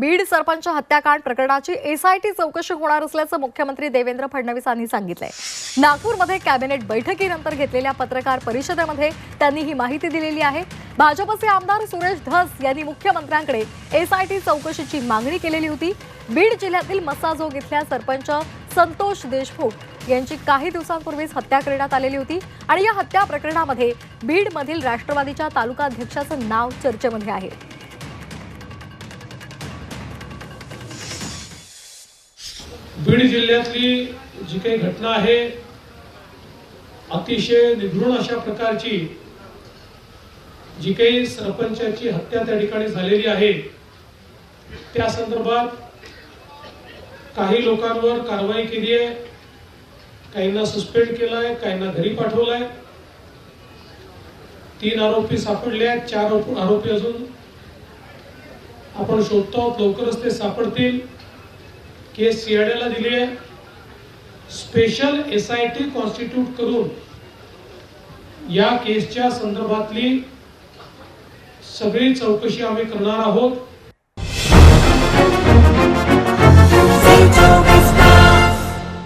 बीड सरपंच हत्याकांड प्रकरणाची एसआयटी चौकशी होणार असल्याचं मुख्यमंत्री देवेंद्र फडणवीस यांनी सांगितलंय. नागपूरमध्ये कॅबिनेट बैठकीनंतर घेतलेल्या पत्रकार परिषदेमध्ये त्यांनी ही माहिती दिलेली आहे. भाजपचे आमदार सुरेश धस यांनी मुख्यमंत्र्यांकडे एसआयटी चौकशीची मागणी केलेली होती. बीड जिल्ह्यातील मसाजोग इथल्या सरपंच संतोष देशमुख यांची काही दिवसांपूर्वीच हत्या करण्यात आलेली होती आणि या हत्या प्रकरणामध्ये बीडमधील राष्ट्रवादीच्या तालुकाध्यक्षाचं नाव चर्चेमध्ये आहे. बीड जिल्ह्यातली जी काही घटना आहे अतिशय निधृण अशा प्रकारची जी काही सरपंचाची हत्या त्या ठिकाणी झालेली आहे त्या संदर्भात काही लोकांवर कारवाई केली आहे काहींना सस्पेंड केलाय काहींना घरी पाठवलाय. तीन आरोपी सापडले आहेत चार आरोपी अजून आपण शोधतो आहोत लवकरच ते सापडतील. केस सीआयडीला दिली आहे. Special S I T constitute करून या केसच्या संदर्भातली सगळी चौकशी आम्ही करणार आहोत.